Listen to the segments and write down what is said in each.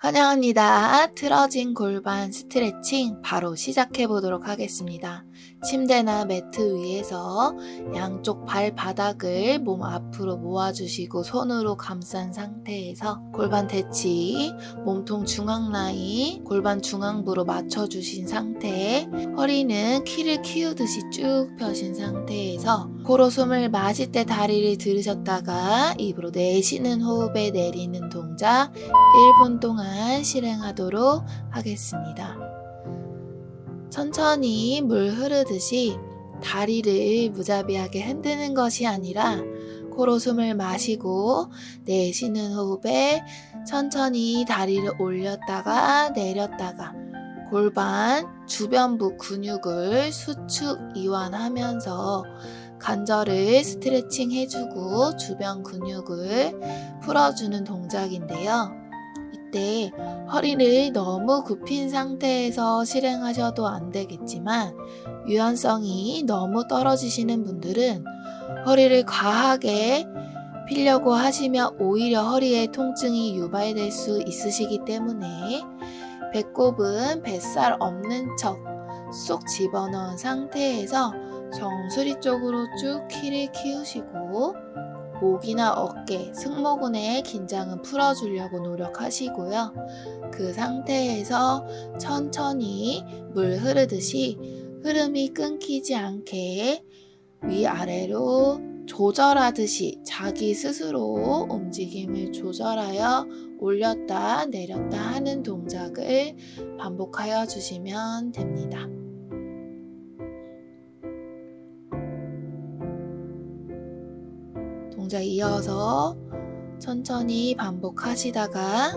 환영합니다. 틀어진 골반 스트레칭 바로 시작해 보도록 하겠습니다. 침대나 매트 위에서 양쪽 발바닥을 몸 앞으로 모아주시고 손으로 감싼 상태에서 골반 대치, 몸통 중앙 라인, 골반 중앙부로 맞춰주신 상태, 허리는 키를 키우듯이 쭉 펴신 상태에서 코로 숨을 마실 때 다리를 들으셨다가 입으로 내쉬는 호흡에 내리는 동작 1분 동안 실행하도록 하겠습니다. 천천히 물 흐르듯이 다리를 무자비하게 흔드는 것이 아니라 코로 숨을 마시고 내쉬는 호흡에 천천히 다리를 올렸다가 내렸다가 골반 주변부 근육을 수축 이완하면서 관절을 스트레칭 해주고 주변 근육을 풀어주는 동작인데요. 이때 허리를 너무 굽힌 상태에서 실행하셔도 안 되겠지만 유연성이 너무 떨어지시는 분들은 허리를 과하게 피려고 하시면 오히려 허리에 통증이 유발될 수 있으시기 때문에 배꼽은 뱃살 없는 척 쏙 집어넣은 상태에서 정수리 쪽으로 쭉 키를 키우시고 목이나 어깨, 승모근의 긴장은 풀어주려고 노력하시고요. 그 상태에서 천천히 물 흐르듯이 흐름이 끊기지 않게 위아래로 조절하듯이 자기 스스로 움직임을 조절하여 올렸다 내렸다 하는 동작을 반복하여 주시면 됩니다. 동작 이어서 천천히 반복하시다가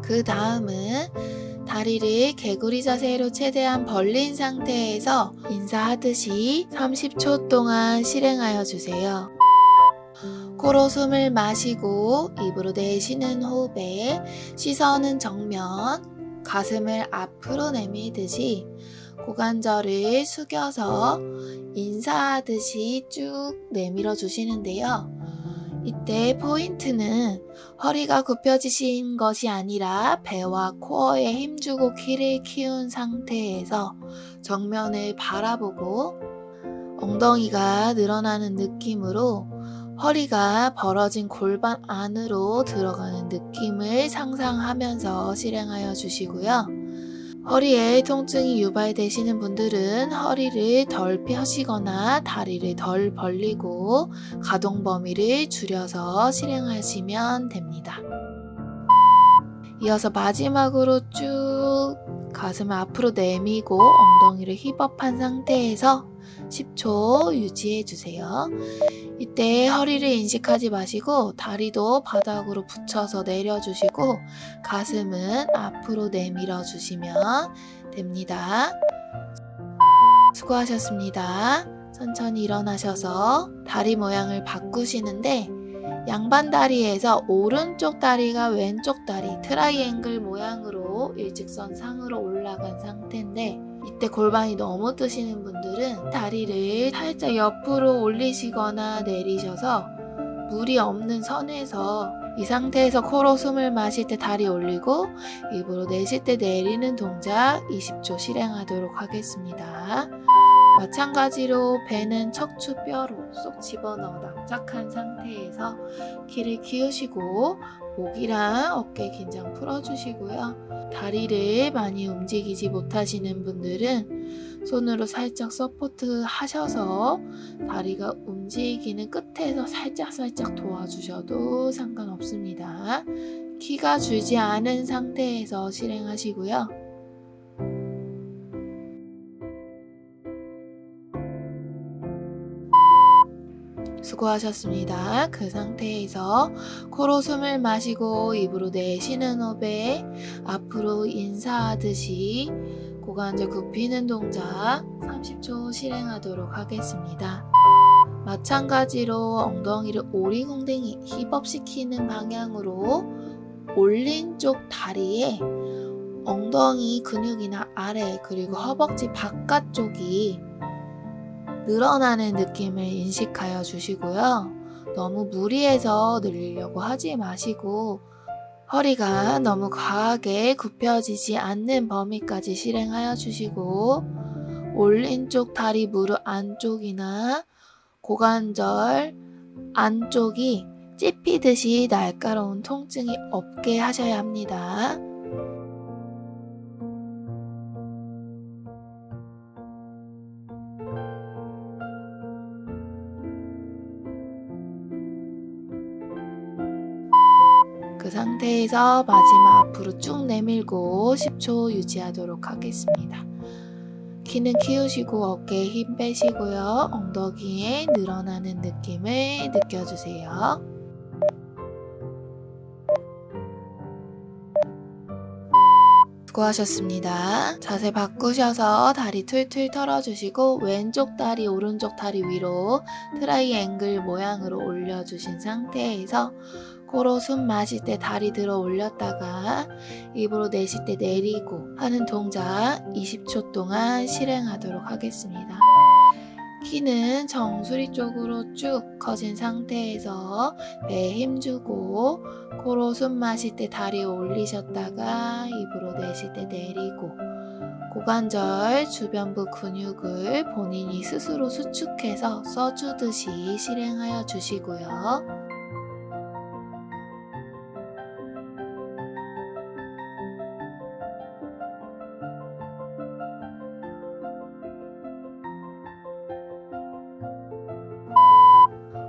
그 다음은 다리를 개구리 자세로 최대한 벌린 상태에서 인사하듯이 30초 동안 실행하여 주세요. 코로 숨을 마시고 입으로 내쉬는 호흡에 시선은 정면, 가슴을 앞으로 내밀듯이 고관절을 숙여서 인사하듯이 쭉 내밀어 주시는데요. 이때 포인트는 허리가 굽혀지신 것이 아니라 배와 코어에 힘주고 키를 키운 상태에서 정면을 바라보고 엉덩이가 늘어나는 느낌으로 허리가 벌어진 골반 안으로 들어가는 느낌을 상상하면서 실행하여 주시고요. 허리에 통증이 유발되시는 분들은 허리를 덜 펴시거나 다리를 덜 벌리고 가동 범위를 줄여서 실행하시면 됩니다. 이어서 마지막으로 쭉 가슴을 앞으로 내미고 엉덩이를 힙업한 상태에서 10초 유지해 주세요. 이때 허리를 인식하지 마시고 다리도 바닥으로 붙여서 내려주시고 가슴은 앞으로 내밀어 주시면 됩니다. 수고하셨습니다. 천천히 일어나셔서 다리 모양을 바꾸시는데 양반 다리에서 오른쪽 다리가 왼쪽 다리 트라이앵글 모양으로 일직선 상으로 올라간 상태인데 이때 골반이 너무 뜨시는 분들은 다리를 살짝 옆으로 올리시거나 내리셔서 물이 없는 선에서 이 상태에서 코로 숨을 마실 때 다리 올리고 입으로 내쉴 때 내리는 동작 20초 실행하도록 하겠습니다. 마찬가지로 배는 척추 뼈로 쏙 집어넣어 납작한 상태에서 키를 키우시고 목이랑 어깨 긴장 풀어주시고요. 다리를 많이 움직이지 못하시는 분들은 손으로 살짝 서포트 하셔서 다리가 움직이는 끝에서 살짝살짝 도와주셔도 상관없습니다. 키가 줄지 않은 상태에서 실행하시고요. 수고하셨습니다. 그 상태에서 코로 숨을 마시고 입으로 내쉬는 호흡에 앞으로 인사하듯이 고관절 굽히는 동작 30초 실행하도록 하겠습니다. 마찬가지로 엉덩이를 오리궁뎅이 힙업시키는 방향으로 올린 쪽 다리에 엉덩이 근육이나 아래 그리고 허벅지 바깥쪽이 늘어나는 느낌을 인식하여 주시고요. 너무 무리해서 늘리려고 하지 마시고 허리가 너무 과하게 굽혀지지 않는 범위까지 실행하여 주시고 올린 쪽 다리 무릎 안쪽이나 고관절 안쪽이 찝히듯이 날카로운 통증이 없게 하셔야 합니다. 상태에서 마지막 앞으로 쭉 내밀고 10초 유지하도록 하겠습니다. 키는 키우시고 어깨에 힘 빼시고요. 엉덩이에 늘어나는 느낌을 느껴주세요. 수고하셨습니다. 자세 바꾸셔서 다리 툴툴 털어주시고 왼쪽 다리 오른쪽 다리 위로 트라이앵글 모양으로 올려주신 상태에서 코로 숨 마실 때 다리 들어 올렸다가 입으로 내쉴 때 내리고 하는 동작 20초 동안 실행하도록 하겠습니다. 키는 정수리 쪽으로 쭉 커진 상태에서 배에 힘주고 코로 숨 마실 때 다리 올리셨다가 입으로 내쉴 때 내리고 고관절 주변부 근육을 본인이 스스로 수축해서 써주듯이 실행하여 주시고요.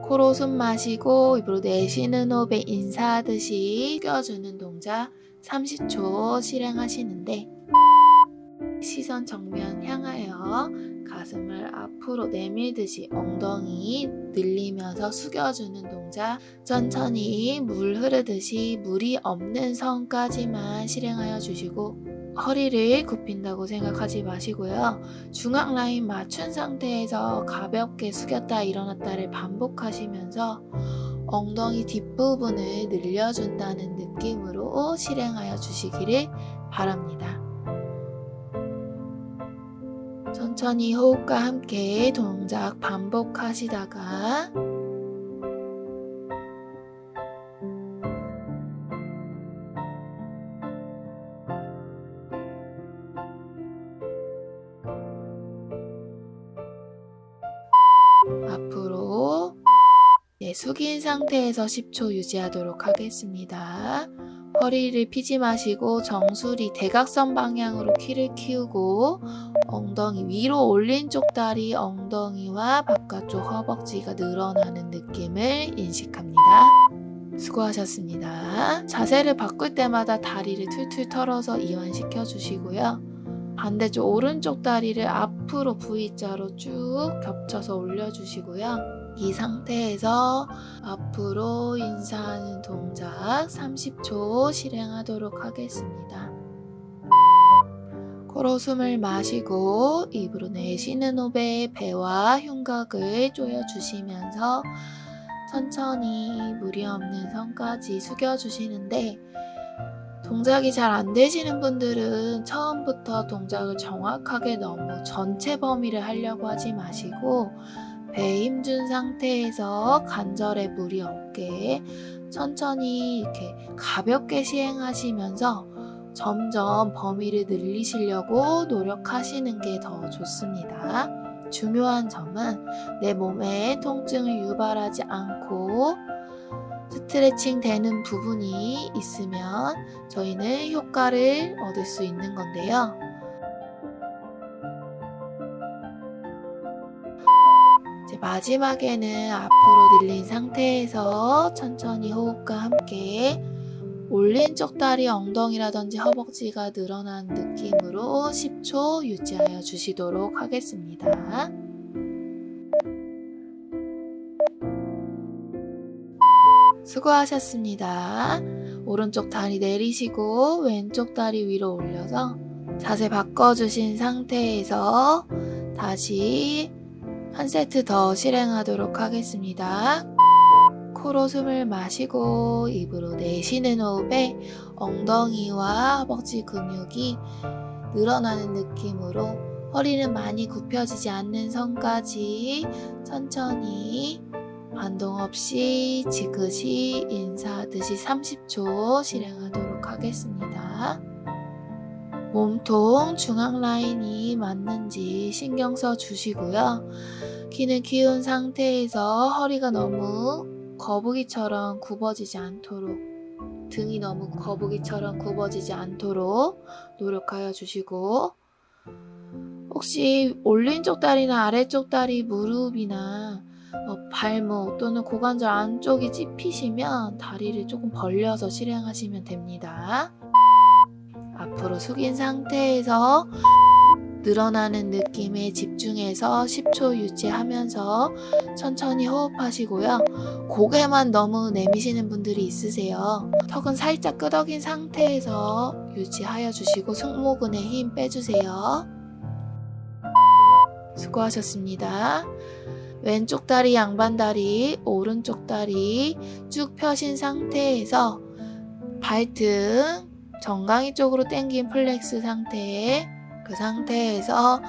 코로 숨 마시고 입으로 내쉬는 호흡에 인사하듯이 껴주는 동작 30초 실행하시는데 시선 정면 향하여 가슴을 앞으로 내밀듯이 엉덩이 늘리면서 숙여주는 동작. 천천히 물 흐르듯이 물이 없는 선까지만 실행하여 주시고 허리를 굽힌다고 생각하지 마시고요. 중앙 라인 맞춘 상태에서 가볍게 숙였다 일어났다를 반복하시면서 엉덩이 뒷부분을 늘려준다는 느낌으로 실행하여 주시기를 바랍니다. 천천히 호흡과 함께 동작 반복하시다가 숙인 상태에서 10초 유지하도록 하겠습니다. 허리를 피지 마시고 정수리 대각선 방향으로 키를 키우고 엉덩이 위로 올린 쪽 다리 엉덩이와 바깥쪽 허벅지가 늘어나는 느낌을 인식합니다. 수고하셨습니다. 자세를 바꿀 때마다 다리를 툴툴 털어서 이완시켜 주시고요. 반대쪽 오른쪽 다리를 앞으로 V자로 쭉 겹쳐서 올려주시고요. 이 상태에서 앞으로 인사하는 동작 30초 실행하도록 하겠습니다. 코로 숨을 마시고 입으로 내쉬는 호흡에 배와 흉곽을 조여주시면서 천천히 무리 없는 선까지 숙여주시는데 동작이 잘 안 되시는 분들은 처음부터 동작을 정확하게 너무 전체 범위를 하려고 하지 마시고 배에 힘준 상태에서 관절에 무리 없게 천천히 이렇게 가볍게 시행하시면서 점점 범위를 늘리시려고 노력하시는 게 더 좋습니다. 중요한 점은 내 몸에 통증을 유발하지 않고 스트레칭 되는 부분이 있으면 저희는 효과를 얻을 수 있는 건데요. 이제 마지막에는 앞으로 늘린 상태에서 천천히 호흡과 함께 올린 쪽 다리 엉덩이라든지 허벅지가 늘어난 느낌으로 10초 유지하여 주시도록 하겠습니다. 수고하셨습니다. 오른쪽 다리 내리시고 왼쪽 다리 위로 올려서 자세 바꿔주신 상태에서 다시 한 세트 더 실행하도록 하겠습니다. 코로 숨을 마시고 입으로 내쉬는 호흡에 엉덩이와 허벅지 근육이 늘어나는 느낌으로 허리는 많이 굽혀지지 않는 선까지 천천히 반동 없이 지그시 인사하듯이 30초 실행하도록 하겠습니다. 몸통 중앙 라인이 맞는지 신경 써 주시고요. 키는 키운 상태에서 허리가 너무 거북이처럼 굽어지지 않도록 등이 너무 거북이처럼 굽어지지 않도록 노력하여 주시고 혹시 올린 쪽 다리나 아래쪽 다리 무릎이나 어, 발목 또는 고관절 안쪽이 찝히시면 다리를 조금 벌려서 실행하시면 됩니다. 앞으로 숙인 상태에서 늘어나는 느낌에 집중해서 10초 유지하면서 천천히 호흡하시고요. 고개만 너무 내미시는 분들이 있으세요. 턱은 살짝 끄덕인 상태에서 유지하여 주시고 승모근에 힘 빼주세요. 수고하셨습니다. 왼쪽 다리, 양반 다리, 오른쪽 다리 쭉 펴신 상태에서 발등 정강이 쪽으로 당긴 플렉스 상태 그 상태에서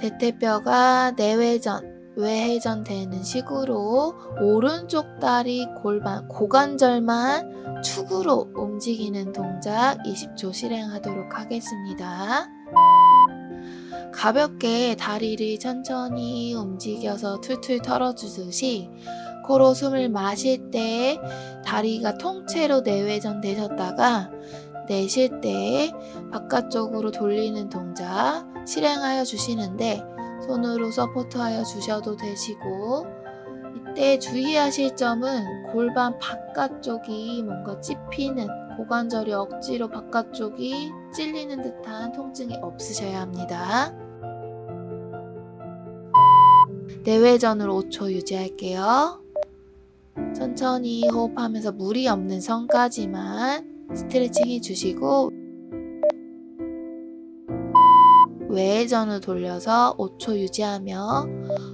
대퇴뼈가 내외전, 외회전 되는 식으로 오른쪽 다리 골반, 고관절만 축으로 움직이는 동작 20초 실행하도록 하겠습니다. 가볍게 다리를 천천히 움직여서 툴툴 털어주듯이 코로 숨을 마실 때 다리가 통째로 내외전 되셨다가 내쉴 때 바깥쪽으로 돌리는 동작 실행하여 주시는데 손으로 서포트하여 주셔도 되시고 이때 주의하실 점은 골반 바깥쪽이 뭔가 찝히는 고관절이 억지로 바깥쪽이 찔리는 듯한 통증이 없으셔야 합니다. 내외전으로 5초 유지할게요. 천천히 호흡하면서 무리 없는 선까지만 스트레칭 해주시고 외전으로 돌려서 5초 유지하며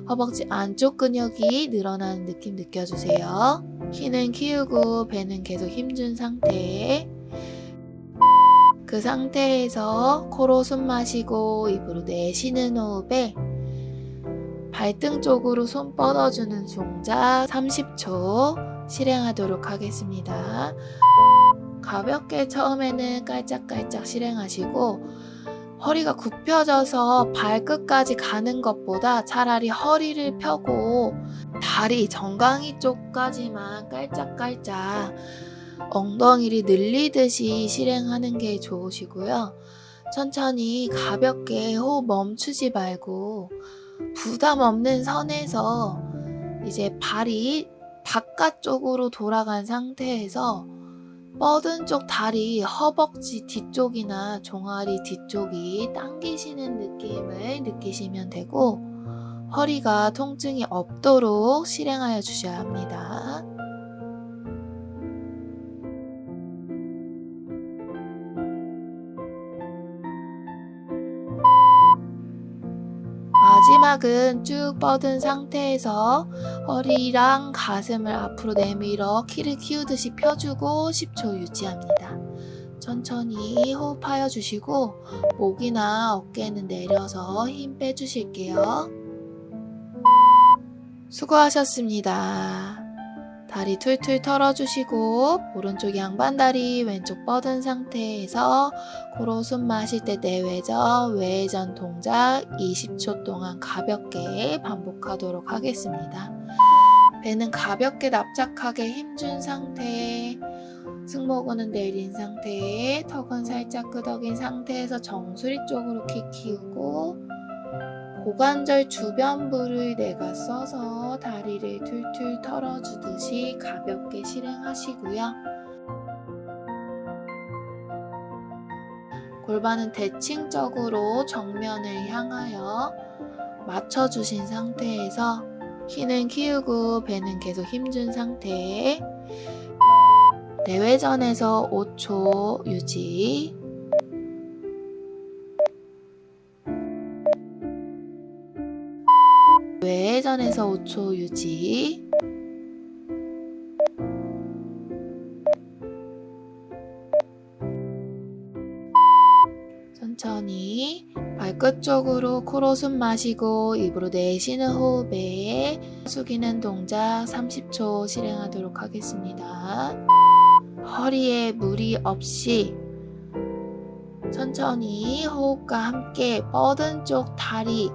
허벅지 안쪽 근육이 늘어나는 느낌 느껴주세요. 키는 키우고 배는 계속 힘준 상태. 그 상태에서 코로 숨 마시고 입으로 내쉬는 호흡에 발등 쪽으로 손 뻗어주는 동작 30초 실행하도록 하겠습니다. 가볍게 처음에는 깔짝깔짝 실행하시고 허리가 굽혀져서 발끝까지 가는 것보다 차라리 허리를 펴고 다리 정강이 쪽까지만 깔짝깔짝 엉덩이를 늘리듯이 실행하는 게 좋으시고요. 천천히 가볍게 호흡 멈추지 말고 부담 없는 선에서 이제 발이 바깥쪽으로 돌아간 상태에서 뻗은 쪽 다리, 허벅지 뒤쪽이나 종아리 뒤쪽이 당기시는 느낌을 느끼시면 되고 허리가 통증이 없도록 실행하여 주셔야 합니다. 마지막은 쭉 뻗은 상태에서 허리랑 가슴을 앞으로 내밀어 키를 키우듯이 펴주고 10초 유지합니다. 천천히 호흡하여 주시고 목이나 어깨는 내려서 힘 빼주실게요. 수고하셨습니다. 다리 툴툴 털어주시고 오른쪽 양반다리 왼쪽 뻗은 상태에서 코로 숨 마실 때 내외전, 외전 동작 20초 동안 가볍게 반복하도록 하겠습니다. 배는 가볍게 납작하게 힘준 상태, 승모근은 내린 상태, 턱은 살짝 끄덕인 상태에서 정수리 쪽으로 키 키우고 고관절 주변부를 내가 써서 다리를 툴툴 털어주듯이 가볍게 실행하시고요. 골반은 대칭적으로 정면을 향하여 맞춰주신 상태에서 키는 키우고 배는 계속 힘준 상태 내외전에서 5초 유지 외전에서 5초 유지. 천천히 발끝 끝쪽으로 코로 숨 마시고 입으로 내쉬는 호흡에 숙이는 동작 30초 실행하도록 하겠습니다. 허리에 무리 없이 천천히 호흡과 함께 뻗은 쪽 다리,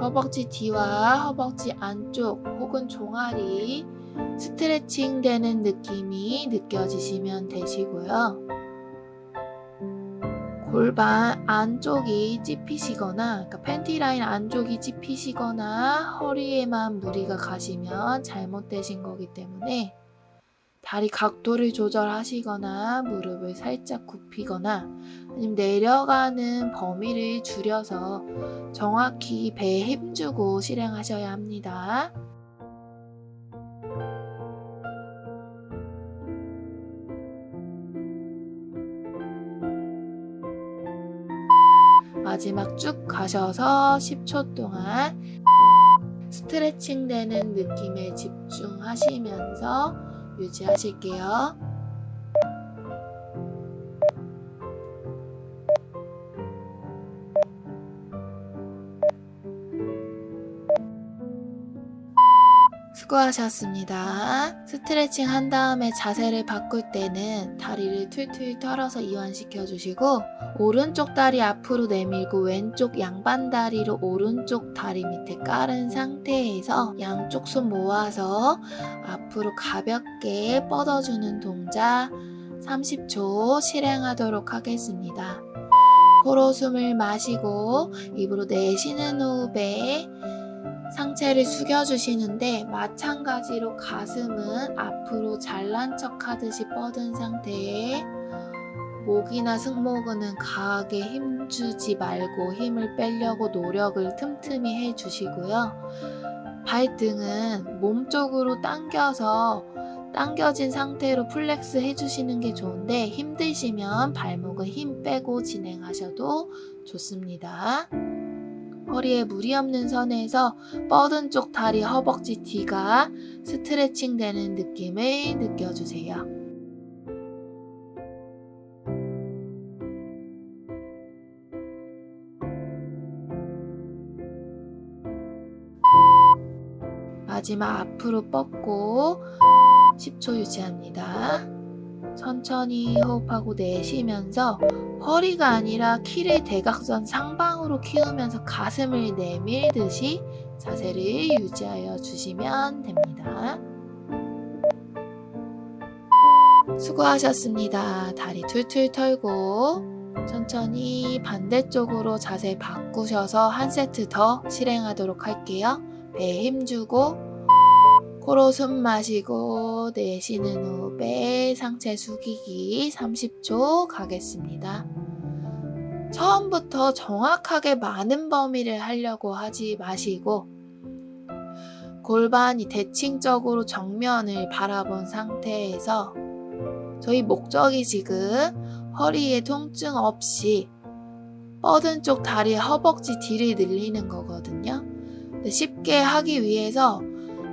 허벅지 뒤와 허벅지 안쪽 혹은 종아리 스트레칭 되는 느낌이 느껴지시면 되시고요. 골반 안쪽이 찝히시거나, 그러니까 팬티 라인 안쪽이 찝히시거나 허리에만 무리가 가시면 잘못되신 거기 때문에 다리 각도를 조절하시거나 무릎을 살짝 굽히거나 내려가는 범위를 줄여서 정확히 배에 힘주고 실행하셔야 합니다. 마지막 쭉 가셔서 10초 동안 스트레칭 되는 느낌에 집중하시면서 유지하실게요. 수고하셨습니다. 스트레칭 한 다음에 자세를 바꿀 때는 다리를 툴툴 털어서 이완시켜 주시고 오른쪽 다리 앞으로 내밀고 왼쪽 양반 다리로 오른쪽 다리 밑에 깔은 상태에서 양쪽 손 모아서 앞으로 가볍게 뻗어주는 동작 30초 실행하도록 하겠습니다. 코로 숨을 마시고 입으로 내쉬는 호흡에 상체를 숙여주시는데 마찬가지로 가슴은 앞으로 잘난 척 하듯이 뻗은 상태에 목이나 승모근은 강하게 힘주지 말고 힘을 빼려고 노력을 틈틈이 해주시고요. 발등은 몸 쪽으로 당겨서 당겨진 상태로 플렉스 해주시는 게 좋은데 힘드시면 발목은 힘 빼고 진행하셔도 좋습니다. 허리에 무리 없는 선에서 뻗은 쪽 다리 허벅지 뒤가 스트레칭 되는 느낌을 느껴주세요. 마지막 앞으로 뻗고 10초 유지합니다. 천천히 호흡하고 내쉬면서 허리가 아니라 키를 대각선 상방으로 키우면서 가슴을 내밀듯이 자세를 유지하여 주시면 됩니다. 수고하셨습니다. 다리 툴툴 털고 천천히 반대쪽으로 자세 바꾸셔서 한 세트 더 실행하도록 할게요. 배에 힘주고 코로 숨 마시고 내쉬는 호흡에 상체 숙이기 30초 가겠습니다. 처음부터 정확하게 많은 범위를 하려고 하지 마시고 골반이 대칭적으로 정면을 바라본 상태에서 저희 목적이 지금 허리에 통증 없이 뻗은 쪽 다리 허벅지 뒤를 늘리는 거거든요. 쉽게 하기 위해서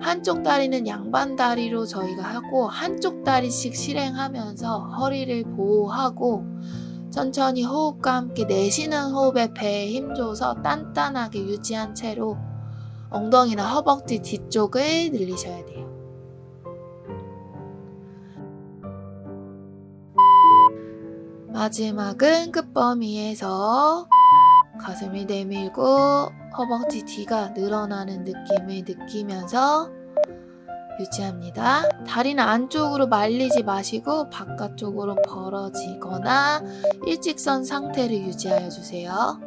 한쪽 다리는 양반 다리로 저희가 하고 한쪽 다리씩 실행하면서 허리를 보호하고 천천히 호흡과 함께 내쉬는 호흡에 배에 힘줘서 단단하게 유지한 채로 엉덩이나 허벅지 뒤쪽을 늘리셔야 돼요. 마지막은 끝범위에서 가슴을 내밀고 허벅지 뒤가 늘어나는 느낌을 느끼면서 유지합니다. 다리는 안쪽으로 말리지 마시고 바깥쪽으로 벌어지거나 일직선 상태를 유지하여 주세요.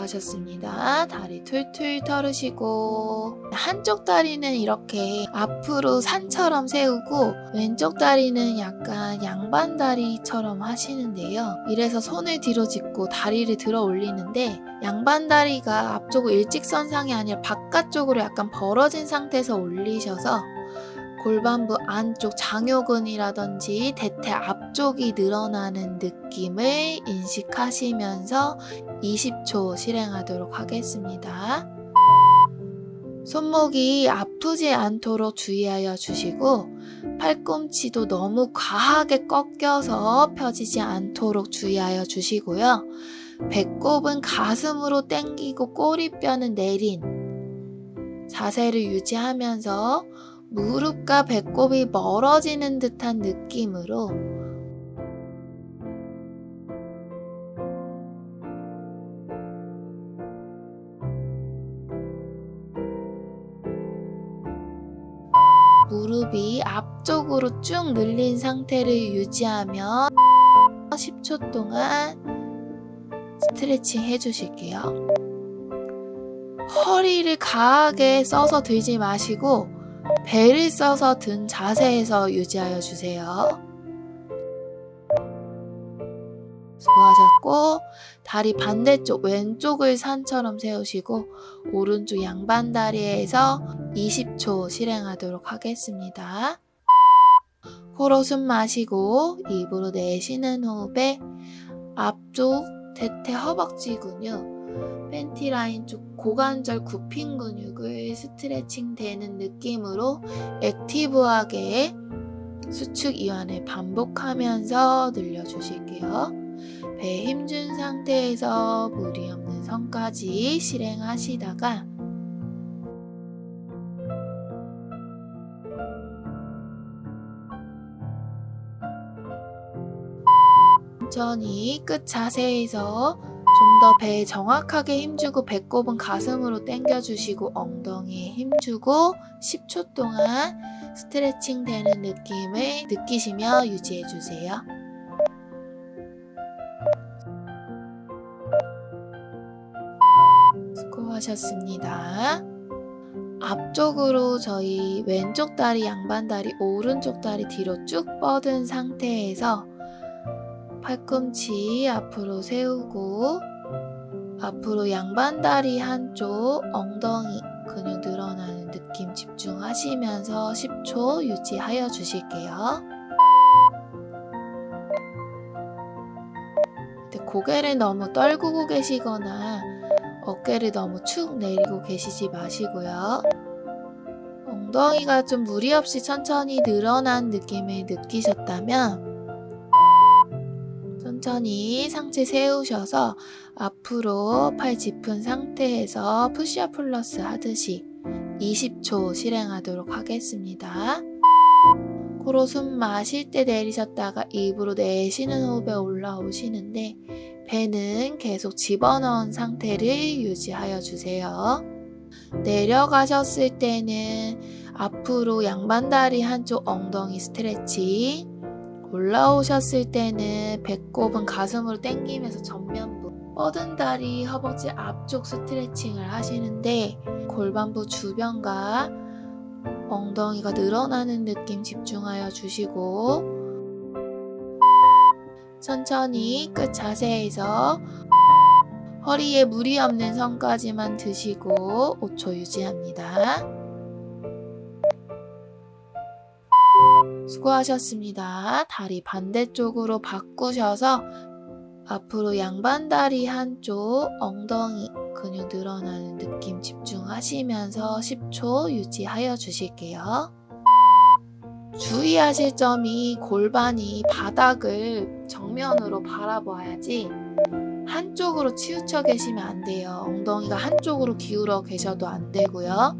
하셨습니다. 다리 툴툴 털으시고 한쪽 다리는 이렇게 앞으로 산처럼 세우고 왼쪽 다리는 약간 양반 다리처럼 하시는데요. 이래서 손을 뒤로 짚고 다리를 들어 올리는데 양반 다리가 앞쪽으로 일직선상이 아니라 바깥쪽으로 약간 벌어진 상태에서 올리셔서 골반부 안쪽 장요근이라든지 대퇴 앞쪽이 늘어나는 느낌을 인식하시면서 20초 실행하도록 하겠습니다. 손목이 아프지 않도록 주의하여 주시고 팔꿈치도 너무 과하게 꺾여서 펴지지 않도록 주의하여 주시고요. 배꼽은 가슴으로 당기고 꼬리뼈는 내린 자세를 유지하면서 무릎과 배꼽이 멀어지는 듯한 느낌으로 무릎이 앞쪽으로 쭉 늘린 상태를 유지하며 10초 동안 스트레칭 해주실게요. 허리를 강하게 써서 들지 마시고 배를 써서 든 자세에서 유지하여 주세요. 수고하셨고 다리 반대쪽 왼쪽을 산처럼 세우시고 오른쪽 양반 다리에서 20초 실행하도록 하겠습니다. 코로 숨 마시고 입으로 내쉬는 호흡에 앞쪽 대퇴 허벅지 근육, 팬티 라인 쪽 고관절 굽힌 근육을 스트레칭 되는 느낌으로 액티브하게 수축 이완을 반복하면서 늘려주실게요. 배에 힘준 상태에서 무리 없는 선까지 실행하시다가 천천히 끝 자세에서 좀 더 배에 정확하게 힘주고 배꼽은 가슴으로 당겨주시고 엉덩이에 힘주고 10초 동안 스트레칭 되는 느낌을 느끼시며 유지해주세요. 수고하셨습니다. 앞쪽으로 저희 왼쪽 다리, 양반 다리, 오른쪽 다리 뒤로 쭉 뻗은 상태에서 팔꿈치 앞으로 세우고 앞으로 양반 다리 한쪽 엉덩이 근육 늘어나는 느낌 집중하시면서 10초 유지하여 주실게요. 고개를 너무 떨구고 계시거나 어깨를 너무 축 내리고 계시지 마시고요. 엉덩이가 좀 무리 없이 천천히 늘어난 느낌을 느끼셨다면 천천히 상체 세우셔서 앞으로 팔 짚은 상태에서 푸시업 플러스 하듯이 20초 실행하도록 하겠습니다. 코로 숨 마실 때 내리셨다가 입으로 내쉬는 호흡에 올라오시는데 배는 계속 집어넣은 상태를 유지하여 주세요. 내려가셨을 때는 앞으로 양반다리 한쪽 엉덩이 스트레칭 올라오셨을 때는 배꼽은 가슴으로 당기면서 전면부 뻗은 다리 허벅지 앞쪽 스트레칭을 하시는데 골반부 주변과 엉덩이가 늘어나는 느낌 집중하여 주시고 천천히 끝 자세에서 허리에 무리 없는 선까지만 드시고 5초 유지합니다. 수고하셨습니다. 다리 반대쪽으로 바꾸셔서 앞으로 양반 다리 한쪽 엉덩이 근육 늘어나는 느낌 집중하시면서 10초 유지하여 주실게요. 주의하실 점이 골반이 바닥을 정면으로 바라봐야지 한쪽으로 치우쳐 계시면 안 돼요. 엉덩이가 한쪽으로 기울어 계셔도 안 되고요.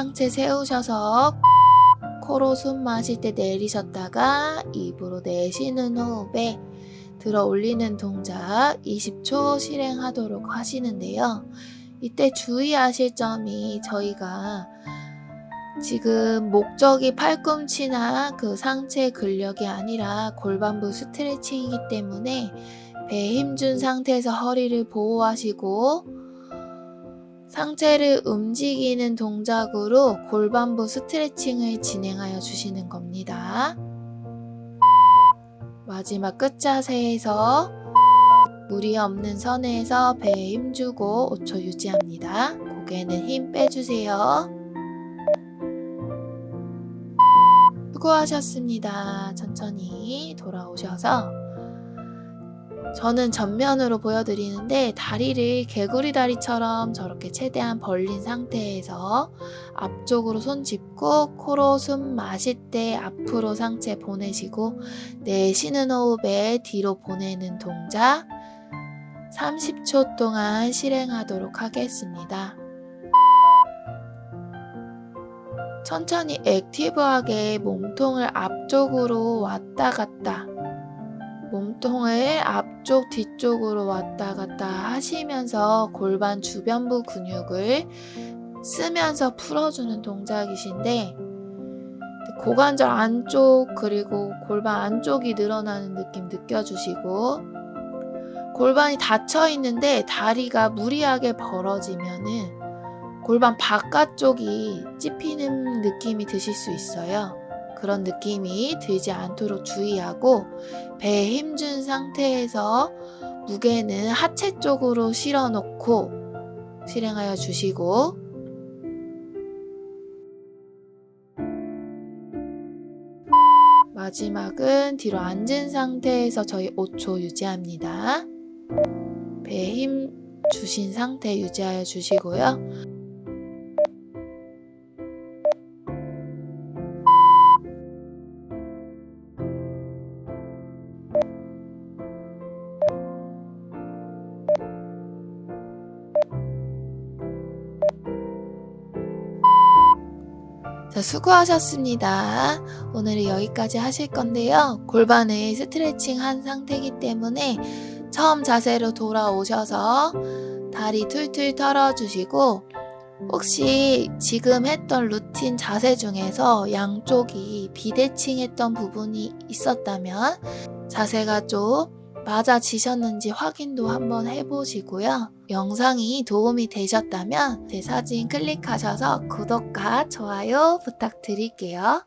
상체 세우셔서 코로 숨 마실 때 내리셨다가 입으로 내쉬는 호흡에 들어 올리는 동작 20초 실행하도록 하시는데요. 이때 주의하실 점이 저희가 지금 목적이 팔꿈치나 그 상체 근력이 아니라 골반부 스트레칭이기 때문에 배에 힘 준 상태에서 허리를 보호하시고 상체를 움직이는 동작으로 골반부 스트레칭을 진행하여 주시는 겁니다. 마지막 끝 자세에서 무리 없는 선에서 배에 힘주고 5초 유지합니다. 고개는 힘 빼주세요. 수고하셨습니다. 천천히 돌아오셔서 저는 전면으로 보여드리는데 다리를 개구리 다리처럼 저렇게 최대한 벌린 상태에서 앞쪽으로 손 짚고 코로 숨 마실 때 앞으로 상체 보내시고 내쉬는 호흡에 뒤로 보내는 동작 30초 동안 실행하도록 하겠습니다. 천천히 액티브하게 몸통을 앞쪽으로 왔다 갔다 몸통을 앞쪽 뒤쪽으로 왔다 갔다 하시면서 골반 주변부 근육을 쓰면서 풀어주는 동작이신데 고관절 안쪽 그리고 골반 안쪽이 늘어나는 느낌 느껴주시고 골반이 닫혀 있는데 다리가 무리하게 벌어지면은 골반 바깥쪽이 찝히는 느낌이 드실 수 있어요. 그런 느낌이 들지 않도록 주의하고 배에 힘준 상태에서 무게는 하체 쪽으로 실어 놓고 실행하여 주시고 마지막은 뒤로 앉은 상태에서 저희 5초 유지합니다. 배에 힘 주신 상태 유지하여 주시고요. 수고하셨습니다. 오늘은 여기까지 하실 건데요. 골반을 스트레칭 한 상태이기 때문에 처음 자세로 돌아오셔서 다리 툴툴 털어주시고 혹시 지금 했던 루틴 자세 중에서 양쪽이 비대칭 했던 부분이 있었다면 자세가 좀 맞아지셨는지 확인도 한번 해보시고요. 영상이 도움이 되셨다면 제 사진 클릭하셔서 구독과 좋아요 부탁드릴게요.